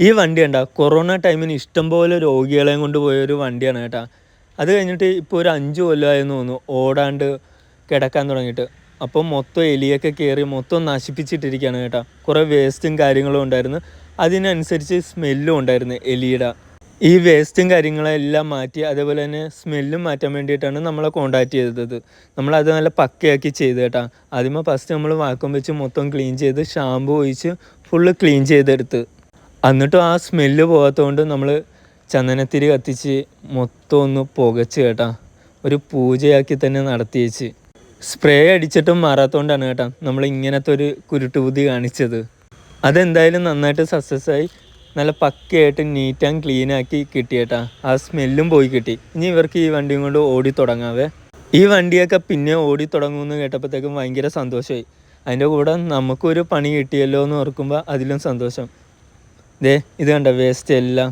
ഈ വണ്ടി കണ്ട കൊറോണ ടൈമിന് ഇഷ്ടംപോലെ രോഗികളെയും കൊണ്ട് പോയൊരു വണ്ടിയാണ് കേട്ടോ. അത് കഴിഞ്ഞിട്ട് ഇപ്പോൾ ഒരു അഞ്ച് കൊല്ലമായെന്ന് തോന്നുന്നു ഓടാണ്ട് കിടക്കാൻ തുടങ്ങിയിട്ട്. അപ്പോൾ മൊത്തം എലിയൊക്കെ കയറി മൊത്തം നശിപ്പിച്ചിട്ടിരിക്കുകയാണ് കേട്ടോ. കുറേ വേസ്റ്റും കാര്യങ്ങളും ഉണ്ടായിരുന്നു. അതിനനുസരിച്ച് സ്മെല്ലും ഉണ്ടായിരുന്നു എലിയുടെ. ഈ വേസ്റ്റും കാര്യങ്ങളെല്ലാം മാറ്റി അതേപോലെ തന്നെ സ്മെല്ലും മാറ്റാൻ വേണ്ടിയിട്ടാണ് നമ്മളെ കോണ്ടാക്ട് ചെയ്തത്. നമ്മളത് നല്ല പക്കയാക്കി ചെയ്ത് കേട്ടോ. ആദ്യമേ ഫസ്റ്റ് നമ്മൾ വാക്കം വെച്ച് മൊത്തം ക്ലീൻ ചെയ്ത് ഷാമ്പു ഒഴിച്ച് ഫുള്ള് ക്ലീൻ ചെയ്തെടുത്ത്. എന്നിട്ടും ആ സ്മെല്ല് പോകാത്തതുകൊണ്ട് നമ്മൾ ചന്ദനത്തിരി കത്തിച്ച് മൊത്തം ഒന്ന് പുകച്ച് കേട്ടാ. ഒരു പൂജയാക്കി തന്നെ നടത്തി വെച്ച് സ്പ്രേ അടിച്ചിട്ടും മാറാത്തതുകൊണ്ടാണ് കേട്ടാ നമ്മൾ ഇങ്ങനത്തെ ഒരു കുരുട്ടുബുദ്ധി കാണിച്ചത്. അതെന്തായാലും നന്നായിട്ട് സക്സസ് ആയി. നല്ല പക്കയായിട്ട് നീറ്റ് ആൻഡ് ക്ലീൻ ആക്കി കിട്ടിയേട്ടാ ആ സ്മെല്ലും പോയി കിട്ടി. ഇനി ഇവർക്ക് ഈ വണ്ടിയും കൊണ്ട് ഓടി തുടങ്ങാവേ. ഈ വണ്ടിയൊക്കെ പിന്നെ ഓടി തുടങ്ങുമെന്ന് കേട്ടപ്പോഴത്തേക്കും ഭയങ്കര സന്തോഷമായി. അതിന്റെ കൂടെ നമുക്കൊരു പണി കിട്ടിയല്ലോ എന്ന് ഓർക്കുമ്പോൾ അതിലും സന്തോഷം. ദേ ഇത് കണ്ട വേസ്റ്റ് എല്ലാം.